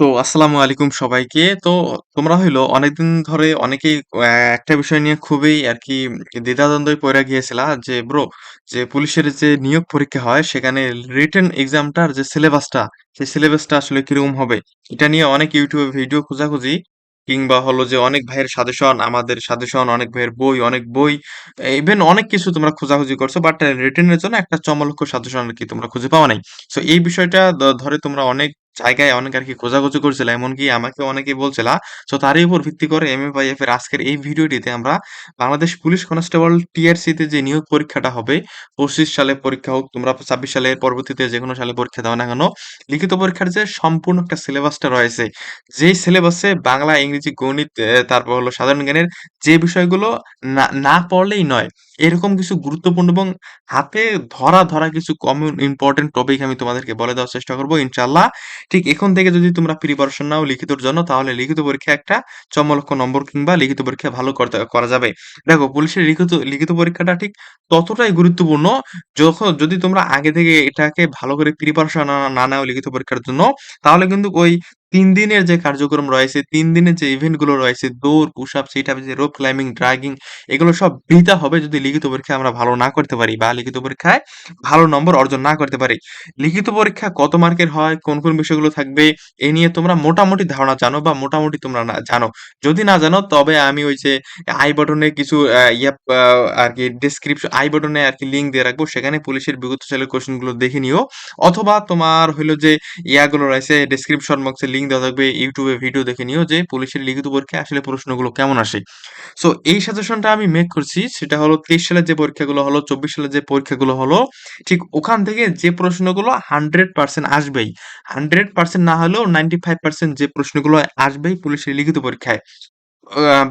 তো আসসালামু আলাইকুম সবাইকে। তো তোমরা হইল অনেকদিন ধরে অনেকেই একটা বিষয় নিয়ে খুবই আরকি দ্বিধাদ্বন্দ্বে পইড়া গিয়েছিলা যে ব্রো যে পুলিশের যে নিয়োগ পরীক্ষা হয় সেখানে রিটেন এক্সামটার যে সিলেবাসটা, সেই সিলেবাসটা আসলে কীরকম হবে? এটা নিয়ে অনেক এ ভিডিও খোঁজাখুঁজি কিংবা হলো যে অনেক ভাইয়ের সাজেশন, আমাদের সাজেশন, অনেক ভাইয়ের বই, অনেক বই ইভেন অনেক কিছু তোমরা খোঁজাখুঁজি করছ। বাট রিটেন এর জন্য একটা চমলক্ষ সাজেশন আরকি তোমরা খুঁজে পাওয়া নাই। সো এই বিষয়টা ধরে তোমরা অনেক জায়গায় অনেক আরকি খোঁজাখুঁজি করছিলা। এমনকি আমাকে অনেকেই বলছিলা। সো তারই উপর ভিত্তি করে এমএফআইএফ এর আজকের এই ভিডিওটিতে আমরা বাংলাদেশ পুলিশ কনস্টেবল টিআরসি তে যে নিয়োগ পরীক্ষাটা হবে, ২৫ সালে পরীক্ষা হোক, তোমরা ২৬ সালের পরবর্তীতে যেকোনো সালে পরীক্ষা দাও না কেন, লিখিত পরীক্ষার যে সম্পূর্ণ একটা সিলেবাসটা রয়েছে, যেই সিলেবাসে বাংলা, ইংরেজি, গণিত তারপর হলো সাধারণ জ্ঞানের যে বিষয়গুলো না না পড়লেই নয়, এরকম কিছু গুরুত্বপূর্ণ এবং হাতে ধরা, ধরা কিছু কমন ইম্পোর্টেন্ট টপিক আমি তোমাদেরকে বলে দেওয়ার চেষ্টা করব ইনশাল্লাহ ঠিক এখন থেকে যদি তোমরা প্রিপারেশন নাও লিখিতর জন্য তাহলে লিখিত পরীক্ষা একটা চমলক্ষ নম্বর কিংবা লিখিত পরীক্ষা ভালো করা যাবে। দেখো পুলিশের লিখিত লিখিত পরীক্ষাটা ঠিক ততটাই গুরুত্বপূর্ণ যখন যদি তোমরা আগে থেকে এটাকে ভালো করে প্রিপারেশন না নাও লিখিত পরীক্ষার জন্য তাহলে কিন্তু ওই ৩ দিনের যে কার্যক্রম রয়েছে, তিন দিনের যে ইভেন্টগুলো রয়েছে, দৌড়, পুশ আপ, সিট আপ, যে রোপ ক্লাইম্বিং, ড্রাগিং এগুলো সব বৃথা হবে যদি লিখিত পরীক্ষায় আমরা ভালো না করতে পারি বা লিখিত পরীক্ষায় ভালো নম্বর অর্জন না করতে পারি। লিখিত পরীক্ষা কত মার্কের হয়, কোন, কোন বিষয়গুলো থাকবে এ নিয়ে তোমরা মোটামুটি ধারণা জানো বা মোটামুটি তোমরা না জানো। যদি না জানো তবে আমি ওই যে আই বটনে কিছু ইয়া আ আরকি ডেসক্রিপশন আই বাটনে আরকি লিঙ্ক দিয়ে রাখব। সেখানে পুলিশের বিগত সালের কোয়েশ্চেনগুলো দেখে নিও। অথবা তোমার হইল যে ইয়াগুলো রয়েছে ডেসক্রিপশন বক্সে লিঙ্ক দেওয়া থাকবে। এ ভিডিও দেখে নিও যে পুলিশের লিখিত পরীক্ষায় আসলে প্রশ্নগুলো কেমন আসে। সো এই সাজেশনটা আমি মেক করছি সেটা হলো ২৩ সালের যে পরীক্ষাগুলো হলো, ২৪ সালের যে পরীক্ষাগুলো হলো, ঠিক ওখান থেকে যে প্রশ্নগুলো 100% আসবেই। 100% না হলেও 95% যে প্রশ্নগুলো আসবেই পুলিশের লিখিত পরীক্ষায়।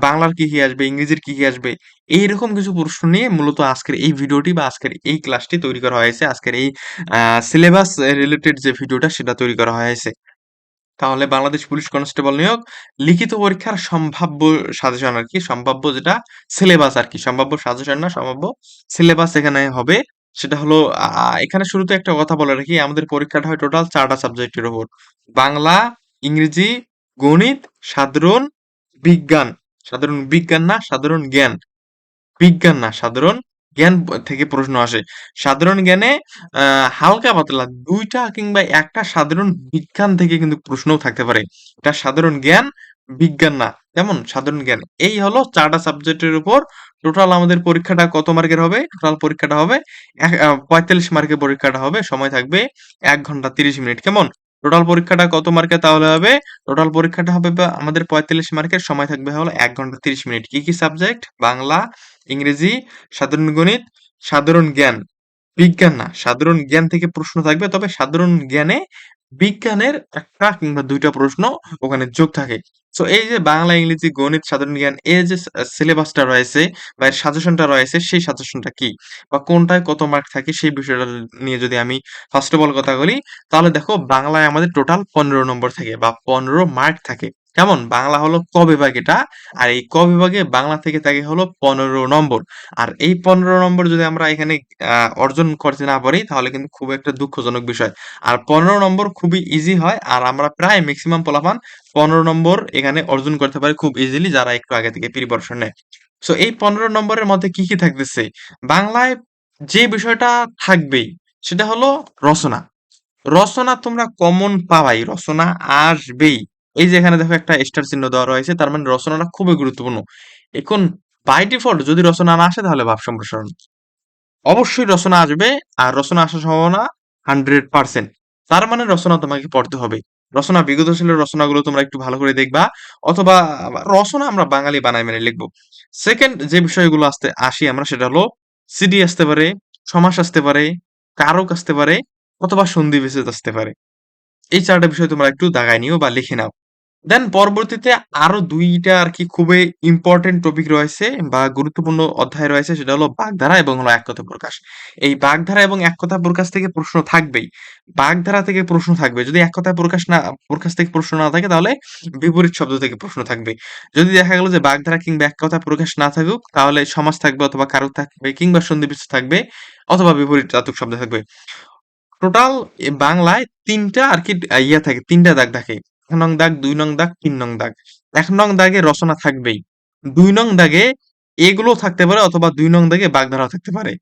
বাংলার কি, কি আসবে, ইংরেজির কি, কি আসবে, এইরকম কিছু প্রশ্ন নিয়ে মূলত আজকের এই ভিডিওটি বা আজকের এই ক্লাসটি তৈরি করা হয়েছে। আজকের এই সিলেবাস রিলেটেড যে ভিডিওটা সেটা তৈরি করা হয়েছে। তাহলে বাংলাদেশ পুলিশ কনস্টেবল নিয়োগ লিখিত পরীক্ষার সম্ভাব্য সাজেশন আর কি সম্ভাব্য যেটা সিলেবাস আর কি সম্ভাব্য সাজেশন না, সম্ভাব্য সিলেবাস এখানে হবে। সেটা হলো এখানে শুরুতে একটা কথা বলে রাখি, আমাদের পরীক্ষাটা হয় টোটাল ৪ টা সাবজেক্টের উপর। বাংলা, ইংরেজি, গণিত, সাধারণ বিজ্ঞান। সাধারণ বিজ্ঞান না, সাধারণ জ্ঞান। বিজ্ঞান না, সাধারণ জ্ঞান থেকে প্রশ্ন আসে। সাধারণ জ্ঞানে হালকা পাতলা দুইটা কিংবা একটা সাধারণ বিজ্ঞান থেকে কিন্তু প্রশ্নও থাকতে পারে। এটা সাধারণ জ্ঞান, বিজ্ঞান না। কেমন? সাধারণ জ্ঞান। এই হলো চারটা সাবজেক্টের উপর টোটাল আমাদের পরীক্ষাটা কত মার্কের হবে? টোটাল পরীক্ষাটা হবে ৪৫ মার্কের পরীক্ষাটা হবে। সময় থাকবে এক ঘণ্টা ৩০ মিনিট। কেমন? টোটাল পরীক্ষাটা কত মার্কে তাহলে হবে? টোটাল পরীক্ষাটা হবে আমাদের ৪৫ মার্কের সময় থাকবে হলো এক ঘণ্টা ৩০ মিনিট। কি, কি সাবজেক্ট? বাংলা, ইংরেজি, সাধারণ গণিত, সাধারণ জ্ঞান। বিজ্ঞান না, সাধারণ জ্ঞান থেকে প্রশ্ন থাকবে। তবে সাধারণ জ্ঞানে বিজ্ঞানের একটা কিংবা দুইটা প্রশ্ন ওখানে যোগ থাকে। সো এই যে বাংলা, ইংরেজি, গণিত, সাধারণ জ্ঞান এর যে সিলেবাসটা রয়েছে বা এর সাজেশনটা রয়েছে সেই সাজেশনটা কি? বা কোনটায় কত মার্ক থাকে সেই বিষয়টা নিয়ে যদি আমি ফার্স্ট অফ অল কথা বলি, তাহলে দেখো বাংলায় আমাদের টোটাল ১৫ নম্বর থাকে বা ১৫ মার্ক থাকে। কেমন? বাংলা হলো ক বিভাগ এটা। আর এই ক বিভাগে বাংলা থেকে থাকে হলো ১৫ নম্বর। আর এই ১৫ নম্বর যদি আমরা এখানে অর্জন করতে না পারি তাহলে কিন্তু খুব একটা দুঃখজনক বিষয়। আর ১৫ নম্বর খুবই ইজি হয়। আর আমরা প্রায় ম্যাক্সিমাম পোলাপান ১৫ নম্বর এখানে অর্জন করতে পারি খুব ইজিলি যারা একটু আগে থেকে প্রিপারেশন নেয়। সো এই ১৫ নম্বরের মধ্যে কি, কি থাকতেছে? বাংলায় যে বিষয়টা থাকবেই সেটা হলো রচনা। রচনা তোমরা কমন পাবাই। রচনা আসবেই। এই যে এখানে দেখো একটা স্টার চিহ্ন দেওয়া রয়েছে। তার মানে রচনাটা খুবই গুরুত্বপূর্ণ। এখন বাই ডিফল্ট যদি রচনা না আসে তাহলে ভাব সম্প্রসারণ। অবশ্যই রচনা আসবে। আর রচনা আসার সম্ভাবনা 100% তার মানে রচনা তোমাকে পড়তে হবে। রচনা বিগত সালের রচনাগুলো তোমরা একটু ভালো করে দেখবা। অথবা রচনা আমরা বাঙালি বানাই মেনে লিখব সেকেন্ড যে বিষয়গুলো আসতে আসি আমরা সেটা হলো সিডি আসতে পারে, সমাস আসতে পারে, কারক আসতে পারে অথবা সন্ধি বিচ্ছেদ আসতে পারে। এই ৪ টা বিষয় তোমরা একটু দাগায় নিও বা লিখে নাও। দেন পরবর্তীতে আরও দুইটা আর কি খুবই ইম্পোর্টেন্ট টপিক রয়েছে বা গুরুত্বপূর্ণ অধ্যায় রয়েছে, সেটা হলো বাগধারা এবং হলো এক প্রকাশ। এই বাগধারা এবং এক কথা প্রকাশ থেকে প্রশ্ন থাকবেই। বাগধারা থেকে প্রশ্ন থাকবে। যদি এক প্রকাশ না, প্রকাশ থেকে প্রশ্ন না থাকে, তাহলে বিপরীত শব্দ থেকে প্রশ্ন থাকবে। যদি দেখা গেল যে বাগধারা কিংবা এক কথায় প্রকাশ না থাকুক, তাহলে সমাজ থাকবে অথবা কারক থাকবে কিংবা সন্ধি থাকবে অথবা বিপরীতার্থক শব্দ থাকবে। টোটাল বাংলায় তিনটা আর কি ইয়া থাকে, তিনটা দাগ থাকে। নং দাগ, দুই নং দাগ, তিন নং দাগ। এক নং দাগে রচনা থাকবেই। দুই নং দাগে এগুলো থাকতে পারে অথবা দুই নং দাগে বাগধারাও থাকতে পারে।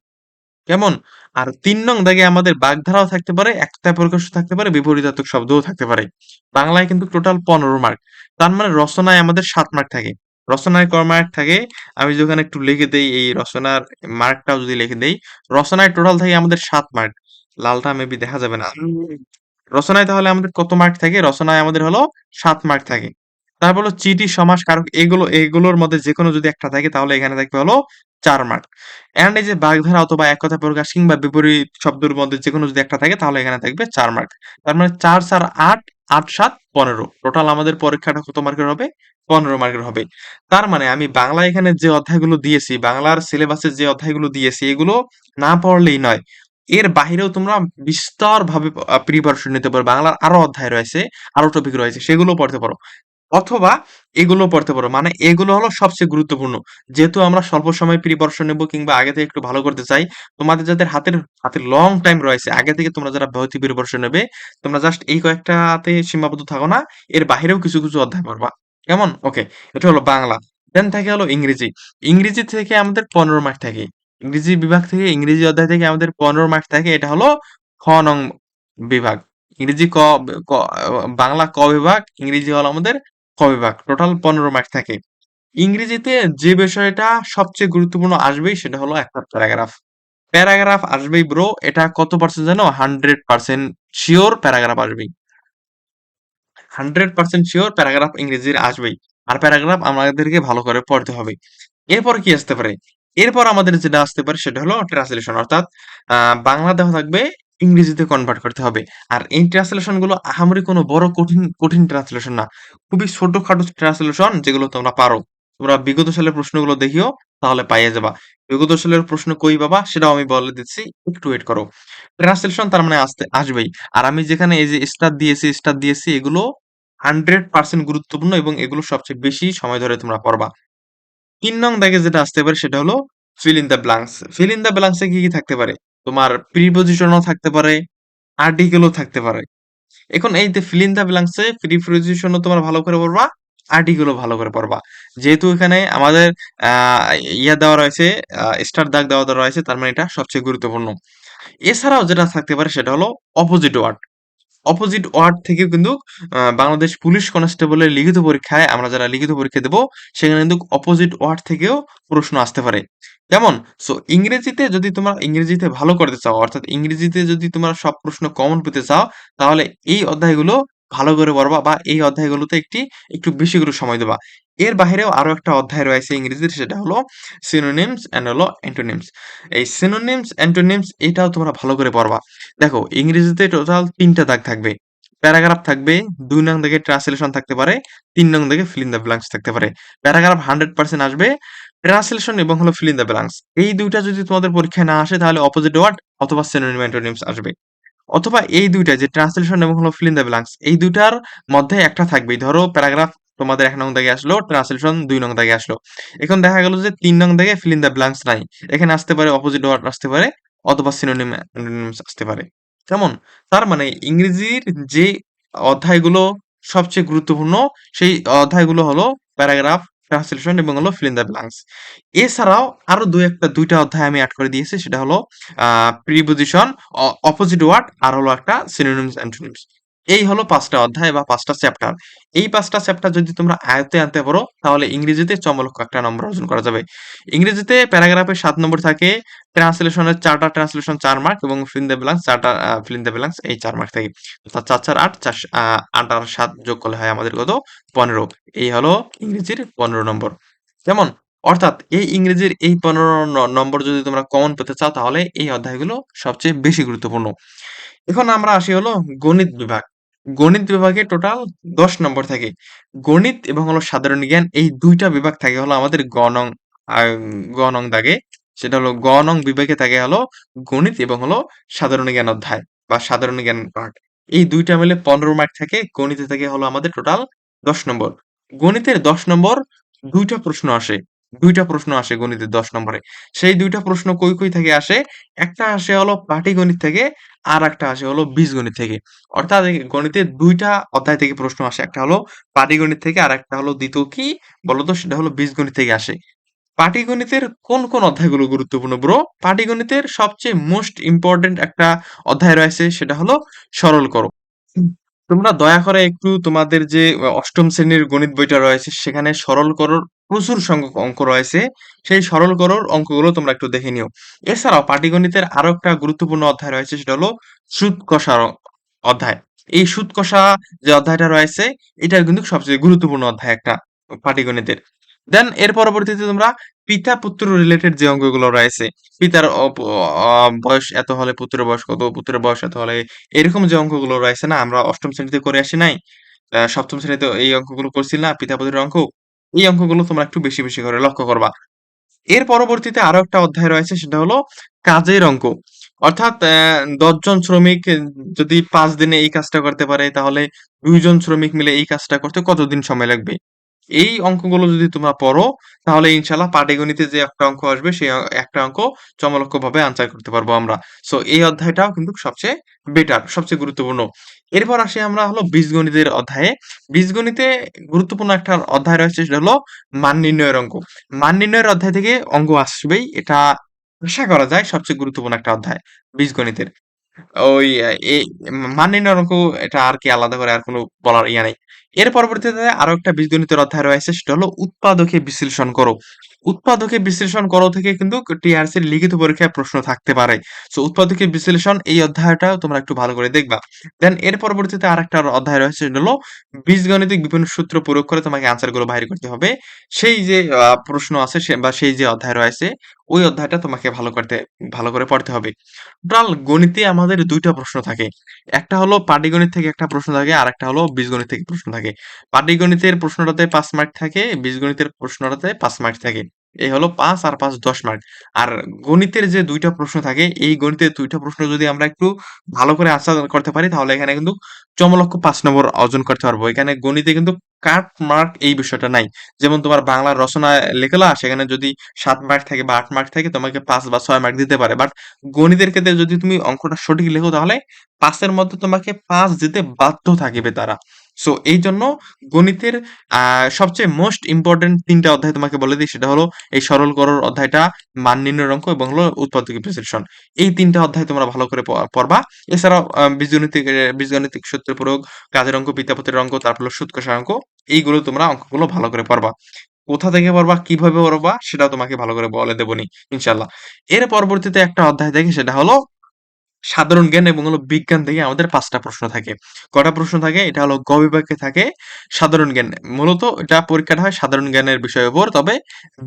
কেমন? আর তিন নং দাগে আমাদের বাগধারাও থাকতে পারে, একটা প্রকাশ্য থাকতে পারে, বিপরীতাত্মক শব্দও থাকতে পারে। বাংলায় কিন্তু টোটাল পনেরো মার্ক তার মানে রচনায় আমাদের সাত মার্ক থাকে। রচনায় ক মার্ক থাকে? আমি যখন একটু লিখে দেই, এই রচনার মার্কটাও যদি লিখে দেই, রচনায় টোটাল থাকে আমাদের সাত মার্ক লালটা মেবি দেখা যাবে না। রচনায় তাহলে আমাদের কত মার্ক থাকে? রচনায় আমাদের হলো সাত মার্ক থাকে। তারপর হলো চিটি সমাস, কারক এগুলো, এগুলোর মধ্যে যে কোনো যদি একটা থাকে তাহলে এখানে থাকবে হলো চার মার্ক এন্ড এই যে বাগধারা অথবা এক কথা প্রকাশ কিংবা বিপরীত শব্দের মধ্যে যে কোনো যদি একটা থাকে তাহলে এখানে থাকবে চার মার্ক তার মানে চার চার, আট আট, সাত, পনেরো। টোটাল আমাদের পরীক্ষাটা কত মার্কের হবে? পনেরো মার্কের হবে। তার মানে আমি বাংলা এখানে যে অধ্যায়গুলো দিয়েছি, বাংলার সিলেবাসে যে অধ্যায়গুলো দিয়েছি, এগুলো না পড়লেই নয়। এর বাহিরেও তোমরা বিস্তর ভাবে প্রিপারেশন নিতে পারো। বাংলার আরও অধ্যায় রয়েছে, আরও টপিক রয়েছে, সেগুলো পড়তে পারো। অথবা এগুলো পড়তে পারো। মানে এগুলো হলো সবচেয়ে গুরুত্বপূর্ণ। যেহেতু আমরা স্বল্প সময় প্রিপারেশন নেব কিংবা আগে থেকে একটু ভালো করতে চাই, তোমাদের যাদের হাতের হাতে লং টাইম রয়েছে, আগে থেকে তোমরা যারা ভর্তি প্রিপারেশন নেবে, তোমরা জাস্ট এই কয়েকটাতে সীমাবদ্ধ থাকো না। এর বাহিরেও কিছু কিছু অধ্যায় পড়বা। কেমন? ওকে এটা হলো বাংলা। দেন থাকে হলো ইংরেজি। ইংরেজি থেকে আমাদের পনেরো মার্ক থাকে। ইংরেজি বিভাগ থেকে ইংরেজি অধ্যায় থেকে আমাদের পনেরো মার্ক থাকে, এটা হলো খ নং বিভাগ। ইংরেজি ক বাংলা ক বিভাগ, ইংরেজি হলো আমাদের ক বিভাগ টোটাল পনেরো মার্ক থাকে। ইংরেজিতে যে বিষয়টা সবচেয়ে গুরুত্বপূর্ণ আসবেই সেটা হলো একটা প্যারাগ্রাফ প্যারাগ্রাফ আসবেই ব্রো এটা কত পার্সেন্ট জানো? হান্ড্রেড পার্সেন্ট শিওর প্যারাগ্রাফ আসবেই। হান্ড্রেড পার্সেন্ট শিওর প্যারাগ্রাফ ইংরেজির আসবেই। আর প্যারাগ্রাফ আমাদেরকে ভালো করে পড়তে হবে। এরপর কি আসতে পারে? এরপর আমাদের যেটা আসতে পারে সেটা হলো ট্রান্সলেশন অর্থাৎ বাংলা দেওয়া থাকবে, ইংরেজিতে কনভার্ট করতে হবে। আর এই ট্রান্সলেশনগুলো আহামরি কোনো বড় কঠিন কঠিন ট্রান্সলেশন না। খুবই ছোটখাটো ট্রান্সলেশন যেগুলো তোমরা পারো। তোমরা বিগত সালের প্রশ্নগুলো দেখিও, তাহলে পাইয়ে যাবা। বিগত সালের প্রশ্ন কই বাবা, সেটাও আমি বলে দিচ্ছি, একটু ওয়েট করো। ট্রান্সলেশন তার মানে আসতে, আসবেই। আর আমি যেখানে এই যে স্টার দিয়েছি স্টার দিয়েছি, এগুলো হান্ড্রেড পার্সেন্ট গুরুত্বপূর্ণ এবং এগুলো সবচেয়ে বেশি সময় ধরে তোমরা পড়বা। তিন নং দাগে যেটা আসতে পারে সেটা হলো fill in the blanks fill in the ব্ল্যাঙ্কসে কি কি থাকতে পারে? তোমার প্রিপোজিশনও থাকতে পারে আর্টিকেলও থাকতে পারে। এখন এই যে ফিল ইন দ্য ব্ল্যাঙ্কসে প্রিপোজিশনও তোমার ভালো করে পড়বা আর্টিকেলও ভালো করে পড়বা। যেহেতু এখানে আমাদের ইয়া দেওয়া রয়েছে স্টার দাগ দেওয়া রয়েছে, তার মানে এটা সবচেয়ে গুরুত্বপূর্ণ। এছাড়াও যেটা থাকতে পারে সেটা হলো অপোজিট ওয়ার্ড অপোজিট ওয়ার্ড থেকে কিন্তু বাংলাদেশ পুলিশ কনস্টেবলের লিখিত পরীক্ষায় আমরা যারা লিখিত পরীক্ষা দেব, সেখানে কিন্তু অপোজিট ওয়ার্ড থেকেও প্রশ্ন আসতে পারে। কেমন? সো ইংরেজিতে যদি তোমরা ইংরেজিতে ভালো করতে চাও, অর্থাৎ ইংরেজিতে যদি তোমরা সব প্রশ্ন কমন পেতে চাও, তাহলে এই অধ্যায়গুলো ভালো করে পড়বা বা এই অধ্যায়গুলোতে একটি, একটু বেশি করে সময় দেবা। এর বাইরেও আরও একটা অধ্যায় রয়েছে ইংরেজির সেটা হলো সিনোনিমস এন্ড হলো অ্যান্টোনিমস এই সিনোনিমস অ্যান্টোনিমস এটাও তোমরা ভালো করে পড়বা। দেখো, ইংরেজিতে টোটাল তিনটা দাগ থাকবে। প্যারাগ্রাফ থাকবে, দুই নং দাগে ট্রান্সলেশন থাকতে পারে, তিন নং দাগে ফিল ইন দ্য ব্ল্যাঙ্কস থাকতে পারে। প্যারাগ্রাফ হান্ড্রেড পার্সেন্ট আসবে ট্রান্সলেশন এবং হলো ফিল ইন দ্য ব্ল্যাঙ্কস এই দুইটা যদি তোমাদের পরীক্ষায় না আসে, তাহলে অপোজিট ওয়ার্ড অথবা সিনোনিম অ্যান্টোনিমস আসবে। অথবা এই দুইটা যে ট্রান্সলেশন এবং হলো ফিল দ্য ব্ল্যাঙ্কস এই দুইটার মধ্যে একটা থাকবেই। ধরো প্যারাগ্রাফ তোমাদের এক নং দাগে আসলো ট্রান্সলেশন দুই নং দাগে আসলো। এখন দেখা গেল যে তিন নং দাগে ফিল দ্য ব্ল্যাঙ্কস নাই। এখানে আসতে পারে অপোজিট ওয়ার্ড আসতে পারে, অথবা সিনোনিম আসতে পারে। কেমন? তার মানে ইংরেজির যে অধ্যায়গুলো সবচেয়ে গুরুত্বপূর্ণ, সেই অধ্যায়গুলো হলো প্যারাগ্রাফ ট্রান্সলেশন এবং হলো ফিল ইন দ্য ব্ল্যাঙ্কস এছাড়াও আরও দুই একটা, দুইটা অধ্যায় আমি অ্যাড করে দিয়েছি, সেটা হলো প্রিপোজিশন অপোজিট ওয়ার্ড আর হলো একটা সিনোনিমস অ্যান্টোনিমস এই হলো পাঁচটা অধ্যায় বা পাঁচটা চ্যাপ্টার এই পাঁচটা চ্যাপ্টার যদি তোমরা আয়ত্তে আনতে পারো, তাহলে ইংরেজিতে চমলক্ষ একটা নম্বর অর্জন করা যাবে। ইংরেজিতে প্যারাগ্রাফে সাত নম্বর থাকে ট্রান্সলেশনের চারটা ট্রান্সলেশন চার মার্ক এবং ফিল দ্য ব্ল্যাঙ্কস চারটা ফিল দ্য ব্ল্যাঙ্কস এই চার মার্ক থাকে। অর্থাৎ চার চার, আট চার আট আর সাত যোগ করলে হয় আমাদের কত? পনেরো। এই হলো ইংরেজির পনেরো নম্বর। যেমন, অর্থাৎ এই ইংরেজির এই পনেরো নম্বর যদি তোমরা কমন পেতে চাও, তাহলে এই অধ্যায়গুলো সবচেয়ে বেশি গুরুত্বপূর্ণ। এখন আমরা আসি হলো গণিত বিভাগ। গণিত বিভাগে টোটাল দশ নম্বর থাকে। গণিত এবং হলো সাধারণ জ্ঞান এই দুইটা বিভাগ থাকে হলো আমাদের গ নং গ দাগে। সেটা হলো গ নং বিভাগে থাকে হলো গণিত এবং হলো সাধারণ জ্ঞান অধ্যায় বা সাধারণ জ্ঞান পার্ট এই দুইটা মিলে পনেরো মার্ক থাকে, গণিতে থাকে হলো আমাদের টোটাল দশ নম্বর। গণিতের দশ নম্বর দুইটা প্রশ্ন আসে। ২ টা প্রশ্ন আসে গণিতের ১০ নম্বরে। সেই দুইটা প্রশ্ন কই, কই থেকে আসে? একটা আসে হলো পাটিগণিত থেকে, আরেকটা আসে হলো বীজগণিত থেকে। অর্থাৎ গণিতের দুইটা অধ্যায় থেকে প্রশ্ন আসে। একটা হলো পাটিগণিত থেকে, আরেকটা হলো দ্বিতীয় কি বলতো? সেটা হলো বীজগণিত থেকে আসে। পাটিগণিতের কোন, কোন অধ্যায়গুলো গুরুত্বপূর্ণ ব্রো? পাটিগণিতের সবচেয়ে মোস্ট ইম্পোর্টেন্ট একটা অধ্যায় রয়েছে সেটা হলো সরল করো। তোমরা দয়া করে একটু তোমাদের যে অষ্টম শ্রেণির গণিত বইটা রয়েছে, সেখানে সরল করোর প্রচুর সংখ্যক অঙ্ক রয়েছে। সেই সরল করোর অঙ্কগুলো তোমরা একটু দেখে নিও। এছাড়াও পাটিগণিতের আরও একটা গুরুত্বপূর্ণ অধ্যায় রয়েছে, সেটা হলো সুদ কষার অধ্যায়। এই সুদ কষা যে অধ্যায়টা রয়েছে এটা কিন্তু সবচেয়ে গুরুত্বপূর্ণ অধ্যায় একটা পাটিগণিতের। দেন এর পরবর্তীতে তোমরা পিতা-পুত্র রিলেটেড যে অঙ্কগুলো রয়েছে, পিতার বয়স এত হলে পুত্রের বয়স কত? পুত্রের বয়স এত হলে এরকম যে অঙ্কগুলো রয়েছে না আমরা ৮ম শ্রেণীতে করে আসি নাই? সপ্তম শ্রেণীতে এই অঙ্কগুলো করছি না পিতা-পুত্রের অঙ্ক? এই অঙ্কগুলো তোমরা একটু বেশি, বেশি করে লক্ষ্য করবা। এর পরবর্তীতে আরও একটা অধ্যায় রয়েছে সেটা হলো কাজের অঙ্ক। অর্থাৎ ১০ শ্রমিক যদি পাঁচ দিনে এই কাজটা করতে পারে তাহলে দুইজন শ্রমিক মিলে এই কাজটা করতে কতদিন সময় লাগবে? এই অঙ্কগুলো যদি তোমরা পড়ো তাহলে ইনশাআল্লাহ পাটিগণিতে যে একটা অঙ্ক আসবে সেই একটা অঙ্ক চমলক্ষ ভাবে আনসার করতে পারব আমরা। সো এই অধ্যায়টাও কিন্তু সবচেয়ে বেটার, সবচেয়ে গুরুত্বপূর্ণ। এরপর আসি আমরা হলো বীজগণিতের অধ্যায়ে। বীজগণিতে গুরুত্বপূর্ণ একটা অধ্যায় রয়েছে সেটা হলো মান নির্ণয়ের অঙ্ক। মান নির্ণয়ের অধ্যায় থেকে অঙ্ক আসবেই। এটা আশা করা যায় সবচেয়ে গুরুত্বপূর্ণ একটা অধ্যায় বীজগণিতের। ওই মান নির্ণয়ের অঙ্ক এটা আর কি আলাদা করে আর কোনো বলার ইয়া নাই। এর পরবর্তীতে আরও একটা বীজগণিতের অধ্যায় রয়েছে সেটা হলো উৎপাদকে বিশ্লেষণ করো। উৎপাদকে বিশ্লেষণ করো থেকে কিন্তু টিআরসির লিখিত পরীক্ষায় প্রশ্ন থাকতে পারে। সো উৎপাদকে বিশ্লেষণ এই অধ্যায়টাও তোমরা একটু ভালো করে দেখবা। দেন এর পরবর্তীতে আরেকটা অধ্যায় রয়েছে সেটা হলো বীজগণিতিক বিভিন্ন সূত্র প্রয়োগ করে তোমাকে আনসারগুলো বাহির করতে হবে। সেই যে প্রশ্ন আছে বা সেই যে অধ্যায় রয়েছে ওই অধ্যায়টা তোমাকে ভালো করতে ভালো করে পড়তে হবে। টোটাল গণিতে আমাদের দুইটা প্রশ্ন থাকে। একটা হলো পাটিগণিত থেকে একটা প্রশ্ন থাকে, আর একটা হলো বীজগণিত থেকে প্রশ্ন থাকে। পাটিগণিতের প্রশ্নটাতে পাঁচ মার্ক থাকে, বীজগণিতের প্রশ্নটাতে পাঁচ মার্ক থাকে। এই হলো পাঁচ আর ৫ ১০ মার্ক। আর গণিতের যে দুইটা প্রশ্ন থাকে, এই গণিতের দুইটা প্রশ্ন যদি আমরা একটু ভালো করে আনসার করতে পারি তাহলে এখানে কিন্তু চমলক্ষ পাঁচ নম্বর অর্জন করতে পারব। এখানে গণিতে কিন্তু কাট মার্ক এই বিষয়টা নাই। যেমন তোমার বাংলার রচনা লিখলা সেখানে যদি সাত মার্ক থাকে বা আট মার্ক থাকে তোমাকে পাঁচ বা ছয় মার্ক দিতে পারে। বাট গণিতের ক্ষেত্রে যদি তুমি অঙ্কটা সঠিক লেখো তাহলে পাঁচের মধ্যে তোমাকে পাঁচ দিতে বাধ্য থাকিবে তারা। সো এই জন্য গণিতের সবচেয়ে মোস্ট ইম্পোর্টেন্ট ৩ টা অধ্যায় তোমাকে বলে দেই সেটা হলো এই সরল করোর অধ্যায়টা, মান নির্ণয়ের অঙ্ক এবং হলো উৎপাদক বিশ্লেষণ। এই ৩ টা অধ্যায় তোমরা ভালো করে পড়বা। এছাড়াও বীজগণিতিক বীজগণিতিক সূত্র প্রয়োগ, কাজের অঙ্ক, পিতাপুত্রের অঙ্ক, তারপর হলো অঙ্ক। এইগুলো তোমরা অঙ্কগুলো ভালো করে পড়বা। কোথা থেকে পড়বা, কীভাবে পড়বা সেটা তোমাকে ভালো করে বলে দেবনি ইনশাআল্লাহ। এর পরবর্তীতে একটা অধ্যায় থাকে সেটা হলো সাধারণ জ্ঞান এবং হলো বিজ্ঞান থেকে আমাদের পাঁচটা প্রশ্ন থাকে। কটা প্রশ্ন থাকে? এটা হলো গ বিভাগে থাকে সাধারণ জ্ঞান। মূলত এটা পরীক্ষাটা হয় সাধারণ জ্ঞানের বিষয়ের উপর। তবে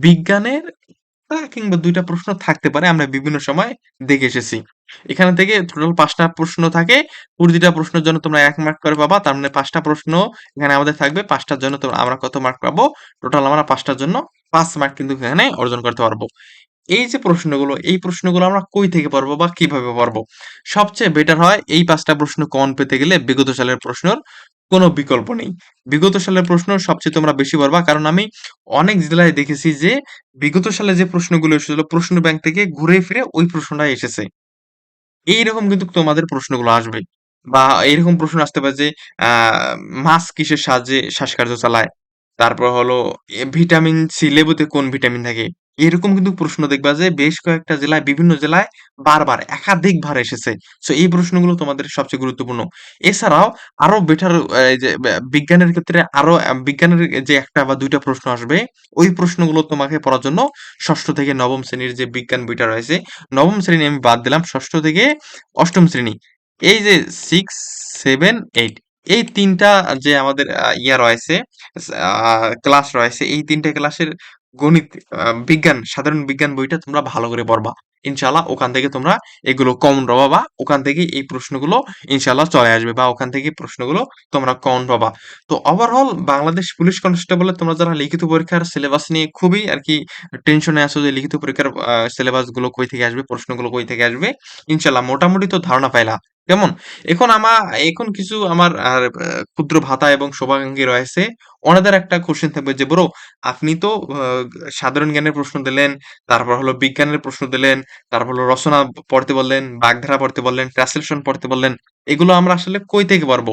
বিজ্ঞানের কিংবা দুইটা প্রশ্ন থাকতে পারে। আমরা বিভিন্ন সময় দেখে এসেছি। এখান থেকে টোটাল পাঁচটা প্রশ্ন থাকে। প্রতিটা প্রশ্নের জন্য তোমরা এক মার্ক করে পাবা। তার মানে পাঁচটা প্রশ্ন এখানে আমাদের থাকবে। পাঁচটার জন্য তো আমরা কত মার্ক পাবো? টোটাল আমরা পাঁচটার জন্য পাঁচ মার্ক কিন্তু এখানে অর্জন করতে পারব। এই যে প্রশ্নগুলো, এই প্রশ্নগুলো আমরা কই থেকে পারব বা কীভাবে পারব সবচেয়ে বেটার হয় এই পাঁচটা প্রশ্ন কমন পেতে গেলে বিগত সালের প্রশ্নর কোনো বিকল্প নেই। বিগত সালের প্রশ্ন সবচেয়ে তোমরা বেশি পারবা কারণ আমি অনেক জেলায় দেখেছি যে বিগত সালে যে প্রশ্নগুলো এসেছিল প্রশ্ন ব্যাংক থেকে ঘুরে ফিরে ওই প্রশ্নটা এসেছে। এইরকম কিন্তু তোমাদের প্রশ্নগুলো আসবে। বা এরকম প্রশ্ন আসতে পারে যে মাছ কিসের সাহায্যে শ্বাসকার্য চালায়? তারপর হলো ভিটামিন সি লেবুতে কোন ভিটামিন থাকে? এরকম কিন্তু প্রশ্ন দেখবা যে বেশ কয়েকটা জেলায় বিভিন্ন জেলায় বারবার একাধিক একাধিকবার এসেছে। সো এই প্রশ্নগুলো তোমাদের সবচেয়ে গুরুত্বপূর্ণ। এছাড়াও আরও বেটার যে বিজ্ঞানের ক্ষেত্রে আরও বিজ্ঞানের যে একটা বা দুইটা প্রশ্ন আসবে, ওই প্রশ্নগুলো তোমাকে পড়ার জন্য ষষ্ঠ থেকে নবম শ্রেণির যে বিজ্ঞান বইটা রয়েছে, নবম শ্রেণি আমি বাদ দিলাম। ষষ্ঠ থেকে অষ্টম শ্রেণি। এই যে 6, 7, 8 এই তিনটা যে আমাদের ইয়া রয়েছে ক্লাস রয়েছে, এই ৩ টা ক্লাসের গণিত বিজ্ঞান, সাধারণ বিজ্ঞান বইটা তোমরা ভালো করে পড়বা। ইনশাআল্লাহ ওখান থেকে তোমরা এগুলো কমন পাবা বা ওখান থেকে এই প্রশ্নগুলো ইনশাআল্লাহ চলে আসবে বা ওখান থেকেই প্রশ্নগুলো তোমরা কমন পাবা। তো ওভারঅল বাংলাদেশ পুলিশ কনস্টেবলের তোমরা যারা লিখিত পরীক্ষার সিলেবাস নিয়ে খুবই আর কি টেনশনে আছো যে লিখিত পরীক্ষার সিলেবাসগুলো কই থেকে আসবে, প্রশ্নগুলো কই থেকে আসবে। ইনশাআল্লাহ মোটামুটি তো ধারণা পাইলা। কেমন? এখন আমার এখন কিছু আমার ক্ষুদ্র ভাতা এবং শুভাকাঙ্ক্ষী রয়েছে। ওনাদের একটা কোয়েশ্চেন থাকবে যে, "ব্রো আপনি তো সাধারণ জ্ঞানের প্রশ্ন দিলেন, তারপর হলো বিজ্ঞানের প্রশ্ন দিলেন, তারপর হলো রচনা পড়তে বললেন, বাগধারা পড়তে বললেন, ট্রান্সলেশন পড়তে বললেন। এগুলো আমরা আসলে কই থেকে পারব?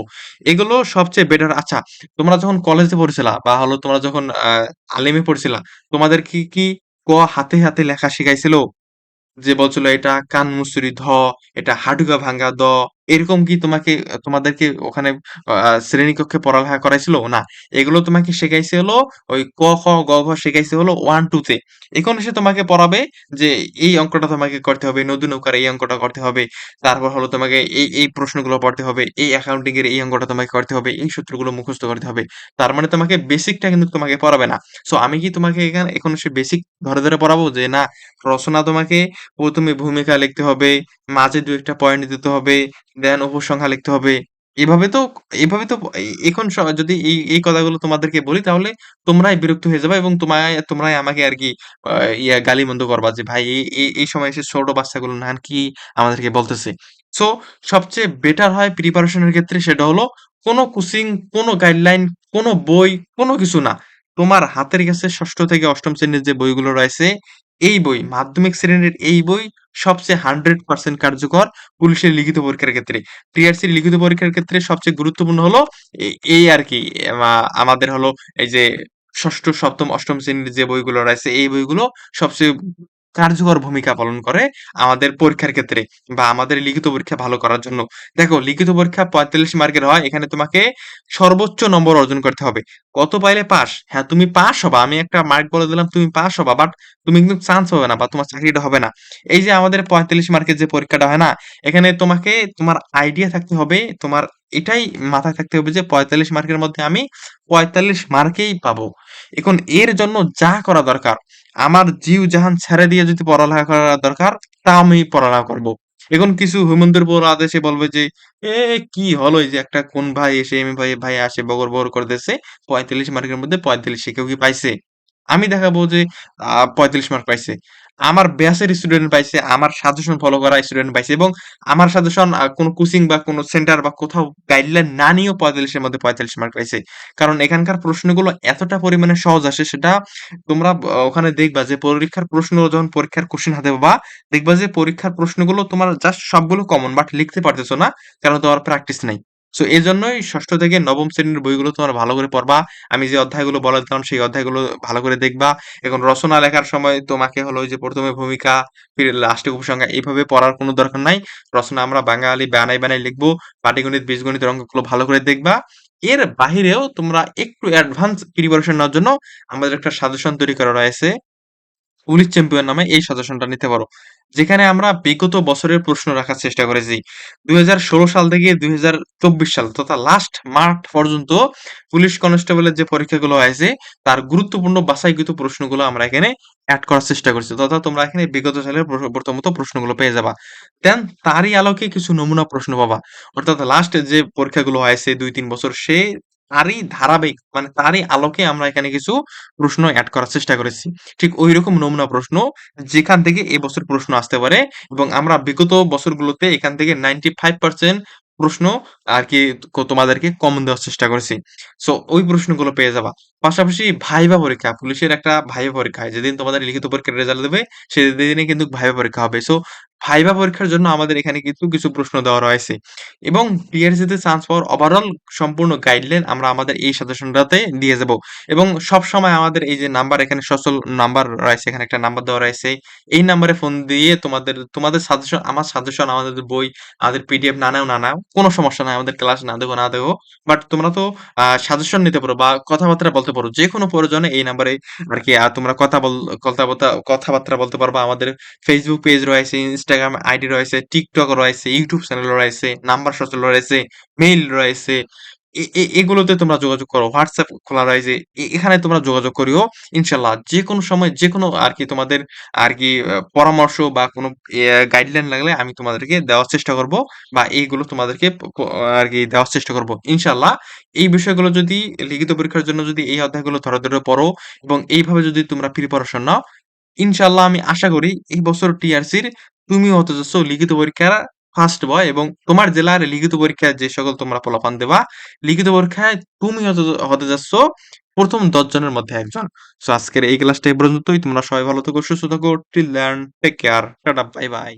এগুলো সবচেয়ে বেটার আচ্ছা তোমরা যখন কলেজে পড়ছিলা বা হলো তোমরা যখন আ আলিমে পড়ছিলা, তোমাদের কি, কি ক হাতে, হাতে লেখা শিখাইছিল? যে বলছিল এটা কান মুসুরি ধ, এটা হাডুগা ভাঙ্গা দ। এরকম কি তোমাকে তোমাদেরকে ওখানে শ্রেণীকক্ষে পড়ালেখা করাইছিল? না। এগুলো তোমাকে শেখাইছে হলো ওই ক, খ, গ, ঘ শিখাইছে হলো 1, 2 তে। এখন এসে তোমাকে পড়াবে যে এই অঙ্কটা তোমাকে করতে হবে, নদী-নৌকার এই অঙ্কটা করতে হবে। তারপর হলো তোমাকে এই, এই প্রশ্নগুলো পড়তে হবে। এই অ্যাকাউন্টিং এর এই অঙ্কটা তোমাকে করতে হবে। এই সূত্রগুলো মুখস্থ করতে হবে। তার মানে তোমাকে বেসিকটা কিন্তু তোমাকে পড়াবে না। সো আমি কি তোমাকে এখানে এখন সে বেসিক ধরে, ধরে পড়াবো যে না রচনা তোমাকে ১ম এ ভূমিকা লিখতে হবে, মাঝে ২-১ টা পয়েন্ট দিতে হবে, দেন উপসংহার লিখতে হবে। এভাবে তো এভাবে তো এখন যদি এই, এই কথাগুলো তোমাদেরকে বলি তাহলে তোমরাই বিরক্ত হয়ে যাবা এবং তোমায় তোমরাই আমাকে আরকি আ ইয়া গালিমন্দ করবা যে ভাই এই, এই, সময় এসে ছোট বাচ্চাগুলো নাহান কি আমাদেরকে বলতেছে। সো সবচেয়ে বেটার হয় প্রিপারেশন এর ক্ষেত্রে সেটা হলো কোন কোচিং, কোন গাইডলাইন, কোন বই, কোন কিছু না। তোমার হাতের কাছে ষষ্ঠ থেকে অষ্টম শ্রেণির যে বইগুলো রয়েছে এই বই, মাধ্যমিক শ্রেণির এই বই সবচেয়ে 100% কার্যকর পুলিশের লিখিত পরীক্ষার ক্ষেত্রে। টিআরসির লিখিত পরীক্ষার ক্ষেত্রে সবচেয়ে গুরুত্বপূর্ণ হলো এই আর কি আমাদের হলো এই যে ৬ষ্ঠ, ৭ম, ৮ম শ্রেণির যে বইগুলো রয়েছে এই বইগুলো সবচেয়ে কার্যকর ভূমিকা পালন করে আমাদের পরীক্ষার ক্ষেত্রে বা আমাদের লিখিত পরীক্ষা ভালো করার জন্য। দেখো লিখিত পরীক্ষা ৪৫ মার্কের হয়। এখানে তোমাকে সর্বোচ্চ নম্বর অর্জন করতে হবে। কত পাইলে পাস? হ্যাঁ, তুমি পাস হবা। আমি একটা মার্ক বলে দিলাম তুমি পাস হবা। বাট তুমি কিন্তু চান্স হবে না বা তোমার চাকরিটা হবে না। এই যে আমাদের ৪৫ মার্কের যে পরীক্ষাটা হয় না? এখানে তোমাকে তোমার আইডিয়া থাকতে হবে, তোমার এটাই মাথায় থাকতে হবে যে ৪৫ মার্কের মধ্যে আমি ৪৫ মার্কেই পাবো। এখন এর জন্য যা করা দরকার, আমার জিউ-জাহান ছেড়ে দিয়ে যদি পড়ালেখা করার দরকার, তা আমি পড়ালেখা করব। এখন কিছু হেমন্তের পর আদেশে বলবে যে, "এ কি হলো যে একটা কোন ভাই এসে এম ভাই ভাই আসে বগর, বগর করতেছে। ৪৫ মার্কের মধ্যে পঁয়তাল্লিশ কেউ কি পাইছে?" আমি দেখাবো যে পঁয়তাল্লিশ ৪৫ মার্ক পাইছে। আমার ব্যাচের স্টুডেন্ট পাইছে, আমার সাজেশন ফলো করা স্টুডেন্ট পাইছে এবং আমার সাজেশন কোন কোচিং বা কোন সেন্টার বা কোথাও গাইডলাইন না নিয়েও পঁয়তাল্লিশের মধ্যে ৪৫ মার্ক পাইছে। কারণ এখানকার প্রশ্নগুলো এতটা পরিমাণে সহজ আসে সেটা তোমরা ওখানে দেখবা যে পরীক্ষার প্রশ্ন যখন পরীক্ষার কোশ্চেন হাতে বা দেখবা যে পরীক্ষার প্রশ্নগুলো তোমার জাস্ট সবগুলো কমন বাট লিখতে পারতেছো না। কারণ তোমার প্র্যাকটিস নাই। সো এই জন্যই ষষ্ঠ থেকে নবম শ্রেণির বইগুলো তোমার ভালো করে পড়বা। আমি যে অধ্যায়গুলো বলে দিলাম সেই অধ্যায়গুলো ভালো করে দেখবা। এখন রচনা লেখার সময় তোমাকে হলো যে ১ম এ ভূমিকা, লাস্টে উপসংহার এভাবে পড়ার কোনো দরকার নাই। রচনা আমরা বাঙালি বানাই, বানাই লিখব। পাটিগণিত, বীজগণিতের অঙ্কগুলো ভালো করে দেখবা। এর বাহিরেও তোমরা একটু অ্যাডভান্স প্রিপারেশন নেওয়ার জন্য আমাদের একটা সাজেশন তৈরি করা রয়েছে। পুলিশ চ্যাম্পিয়ন নামে এই সাজেশনটা নিতে পারো। যেখানে আমরা বিগত বছরের প্রশ্ন রাখার চেষ্টা করেছি। ২০১৬ সাল থেকে দুই হাজার চব্বিশ সাল তথা লাস্ট মার্চ পর্যন্ত পুলিশ কনস্টেবলের যে পরীক্ষাগুলো হয়েছে, তার গুরুত্বপূর্ণ বাছাইকৃত প্রশ্নগুলো আমরা এখানে অ্যাড করার চেষ্টা করছি। তথা তোমরা এখানে বিগত সালের প্র প্রথমত প্রশ্নগুলো পেয়ে যাবা। দেন তারই আলোকে কিছু নমুনা প্রশ্ন পাবা। অর্থাৎ লাস্ট যে পরীক্ষাগুলো হয়েছে ২-৩ বছর সে তারই ধারাবাহিক মানে তারই আলোকে আমরা এখানে কিছু প্রশ্ন এড করার চেষ্টা করেছি। ঠিক ওই রকম নমুনা প্রশ্ন যেখান থেকে এবছর প্রশ্ন আসতে পারে এবং আমরা বিগত বছরগুলোতে এখান থেকে 95% প্রশ্ন আর কি তোমাদেরকে কমন দেওয়ার চেষ্টা করেছি। সো ওই প্রশ্নগুলো পেয়ে যাবা। পাশাপাশি ভাইভা পরীক্ষা, পুলিশের একটা ভাইভা পরীক্ষা হয়। যেদিন তোমাদের লিখিত পরীক্ষার রেজাল্ট দেবে, সেদিনই কিন্তু ভাইভা পরীক্ষা হবে। সো ভাইভা পরীক্ষার জন্য আমাদের এখানে কিন্তু কিছু প্রশ্ন দেওয়া রয়েছে এবং টিআরসিতে চান্স পাওয়ার ওভারঅল সম্পূর্ণ গাইডলাইন আমরা আমাদের এই সাজেশনটাতে দিয়ে যাব এবং সবসময় আমাদের এই যে নাম্বার এখানে সচল নাম্বার রয়েছে, এখানে একটা নাম্বার দেওয়া রয়েছে। এই নাম্বারে ফোন দিয়ে তোমাদের, তোমাদের সাজেশন আমার সাজেশন, আমাদের বই, আমাদের পিডিএফ না নেও, না নাও। কোনো সমস্যা নাই। আমাদের ক্লাস না দেখো, না দেখো। বাট তোমরা তো সাজেশন নিতে পারো বা কথাবার্তা বলতে পারো। যেকোনো প্রয়োজনে এই নাম্বারে আরকি আ তোমরা কথা বল কথাবার্তা কথাবার্তা বলতে পারবা। আমাদের ফেসবুক পেজ রয়েছে, Instagram আইডি রয়েছে, TikTok রয়েছে, YouTube চ্যানেল রয়েছে, নাম্বার সচল রয়েছে, মেইল রয়েছে। এগুলোতে তোমরা যোগাযোগ করো। WhatsApp খোলা রয়েছে। এখানে তোমরা যোগাযোগ করিও। ইনশাল্লাহ যে কোনো সময় যেকোনো আরকি তোমাদের আরকি আ পরামর্শ বা কোনো গাইডলাইন লাগলে আমি তোমাদেরকে দেওয়ার চেষ্টা করব বা এইগুলো তোমাদেরকে প আরকি দেওয়ার চেষ্টা করব। ইনশাল্লাহ এই বিষয়গুলো যদি লিখিত পরীক্ষার জন্য যদি এই অধ্যায়গুলো ধরে, ধরে পড়ো এবং এইভাবে যদি তোমরা প্রিপারেশন নাও, ইনশাআল্লাহ আমি আশা করি এই বছর টিআরসির তুমি হতে লিখিত পরীক্ষার ফার্স্ট বয় এবং তোমার জেলার লিখিত পরীক্ষায় যে সকল তোমরা ফলাফল দেবা, লিখিত পরীক্ষায় তুমি হতে যাচ্ছ প্রথম জনের মধ্যে একজন। সো আজকের এই ক্লাসটা এই পর্যন্তই। তোমরা সবাই ভালো থাকো, সুস্থ থাকো। Till learn take care tata bye bye